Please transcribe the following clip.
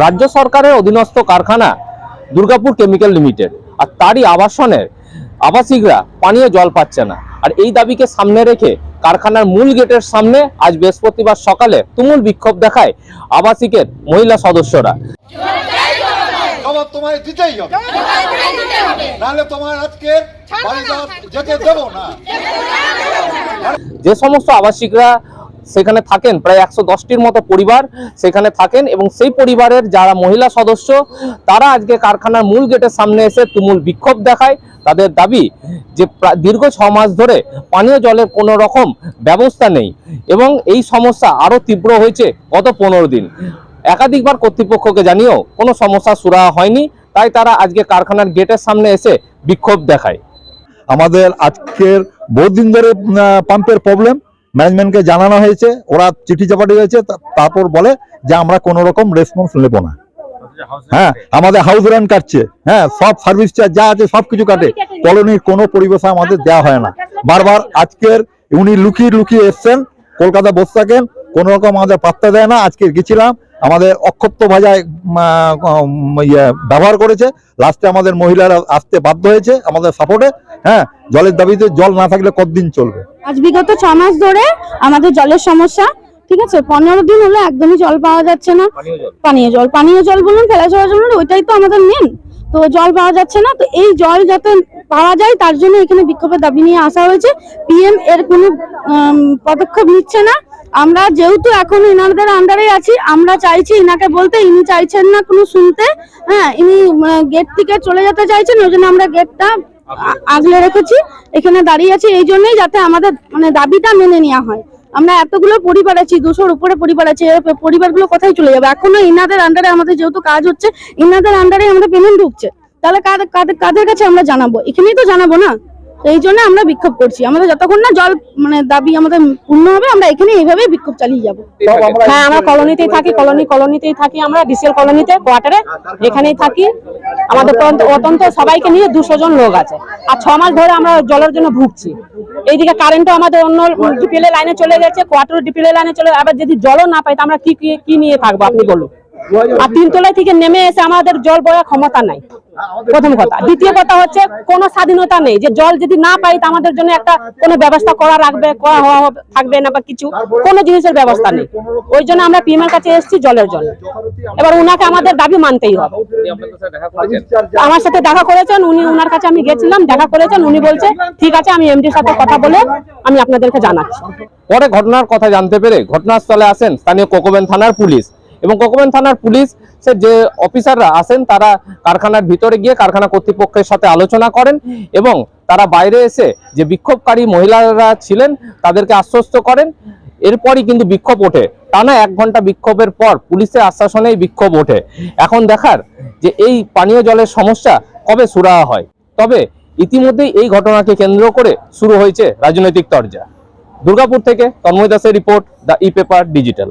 রাজ্য সরকারের অধীনস্থ কারখানা দুর্গাপুর কেমিক্যাল লিমিটেড। আর তারই আবাসনের আবাসিকরা পানীয় জল পাচ্ছে না। আর এই দাবিকে সামনে রেখে কারখানার মূল গেটের সামনে আজ বৃহস্পতিবার সকালে তুমুল বিক্ষোভ দেখায় আবাসিকের মহিলা সদস্যরা। জবাব তোমায় দিতেই হবে। নাহলে তোমার আজকে বাড়ি যেতে দেবো না। যে সমস্ত আবাসিকরা সেখানে থাকেন প্রায় একশো দশটির মতো পরিবার সেখানে থাকেন এবং সেই পরিবারের যারা মহিলা সদস্য, তারা আজকে কারখানার মূল গেটের সামনে এসে তুমুল বিক্ষোভ দেখায়। তাদের দাবি যে দীর্ঘ ছ মাস ধরে পানীয় জলের কোনো রকম ব্যবস্থা নেই এবং এই সমস্যা আরও তীব্র হয়েছে গত পনেরো দিন। একাধিকবার কর্তৃপক্ষকে জানিয়েও কোনো সমস্যা সুরাহা হয়নি, তাই তারা আজকে কারখানার গেটের সামনে এসে বিক্ষোভ দেখায়। আমাদের আজকের বহুদিন ধরে পাম্পের প্রবলেম ম্যানেজমেন্টকে জানানো হয়েছে ওরা চিঠি চাপাটি হয়েছে তারপর বলে যে আমরা কোনো রকম রেসপন্স নেব না। হ্যাঁ আমাদের হাউস রেন্ট কাটছে হ্যাঁ সব সার্ভিস চার্জ যা আছে সব কিছু কাটে। কলোনির কোনো পরিবেশ আমাদের দেওয়া হয় না। বারবার আজকের উনি লুকিয়ে লুকিয়ে এসছেন কলকাতা বসে থাকেন কোনো রকম আমাদের পাত্তা দেয় না আজকে গেছিলাম আমাদের আহ, উম, ইয়ে ব্যবহার করেছে। লাস্টে আমাদের মহিলারা আসতে বাধ্য হয়েছে আমাদের সাপোর্টে হ্যাঁ জলের দাবিতে জল না থাকলে কতদিন চলবে? আজ বিগত ছ মাস ধরে আমাদের জলের সমস্যা ঠিক আছে? পনেরো দিন হলো একদমই জল পাওয়া যাচ্ছে না। পানীয় জল। পানীয় জল। বলুন ফেলা চলা জল ওইটাই তো আমাদের মেন তো জল পাওয়া যাচ্ছে না। তো এই জল যাতে পাওয়া যায় তার জন্য এখানে বিক্ষোভের দাবি নিয়ে আসা হয়েছে। পিএম এর কোনো পদক্ষেপ নিচ্ছে না। আমরা যেহেতু এখন ইনাদের আন্ডারে আছি আমরা চাইছি ইনাকে বলতে ইনি চাইছেন না কোনো শুনতে। হ্যাঁ ইনি গেট থেকে চলে যেতে চাইছেন ওই জন্য আমরা গেটটা আগলে রেখেছি, এখানে দাঁড়িয়ে আছি, এই জন্যই যাতে আমাদের মানে দাবিটা মেনে নেওয়া হয়। আমরা এতগুলো পরিবার আছি, দুশোর উপরে পরিবার আছে পরিবারগুলো কোথায় চলে যাবে? এখনও ইনাদের আন্ডারে আমাদের যেহেতু কাজ হচ্ছে, ইনাদের আন্ডারে আমাদের পেমেন্ট ঢুকছে। তাহলে কাদের কাছে আমরা জানাব? এখানেই তো জানাব না? তো এই জন্য আমরা বিক্ষোভ করছি। আমাদের যতক্ষণ না জল মানে দাবি আমাদের পূর্ণ হবে আমরা এখানে এইভাবেই বিক্ষোভ চালিয়ে যাব। হ্যাঁ আমরা কলোনিতেই থাকি কলোনি কলোনিতেই থাকি আমরা ডিসিএল কলোনিতে কোয়ার্টারে এখানেই থাকি। আমাদের অত্যন্ত- অত্যন্ত সবাইকে নিয়ে দুশো জন লোক আছে। আর ছ মাস ধরে আমরা জলের জন্য ভুগছি। এইদিকে কারেন্টও আমাদের অন্য ডিপিএল লাইনে চলে গেছে কোয়ার্টার ডিপিএল লাইনে চলে আবার যদি জলও না পাই তো আমরা কি কি- কি নিয়ে থাকব আপনি বলুন। আর তিনতলায় থেকে নেমে এসে আমাদের জল বয়া ক্ষমতা নাই। প্রথম কথা। দ্বিতীয় কথা হচ্ছে, কোনো স্বাধীনতা নেই। যে জল যদি না পাই, তো আমাদের জন্য একটা কোনো ব্যবস্থা করা রাখবে, করা হওয়া থাকবে না বা কিছু। কোনো জিনিসের ব্যবস্থা নেই। ওই জন্য আমরা পিএমের কাছে এসেছি জলের জন্য। এবার উনাকে আমাদের দাবি মানতেই হবে। আমার সাথে দেখা করেছেন, উনি উনার কাছে আমি গেছিলাম, দেখা করেছেন, উনি বলছে, ঠিক আছে, আমি এমডির সাথে কথা বলে আমি আপনাদেরকে জানাচ্ছি। পরে ঘটনার কথা জানতে পেরে ঘটনাস্থলে আসেন স্থানীয় কোকোবেন থানার পুলিশ। এবং কোকোবেন থানার পুলিশ যে অফিসাররা আসেন তারা কারখানার ভিতরে গিয়ে কারখানা কর্তৃপক্ষের সাথে আলোচনা করেন এবং তারা বাইরে এসে যে বিক্ষোভকারী মহিলারা ছিলেন, তাদেরকে আশ্বস্ত করেন। এরপরই কিন্তু বিক্ষোভ ওঠে। টানা এক ঘণ্টা বিক্ষোভের পর পুলিশের আশ্বাসনেই বিক্ষোভ ওঠে। এখন দেখার যে এই পানীয় জলের সমস্যা কবে সুরাহা হয়। তবে ইতিমধ্যেই এই ঘটনাকে কেন্দ্র করে শুরু হয়েছে রাজনৈতিক তরজা। দুর্গাপুর থেকে তন্ময় দাসের report, the e paper digital.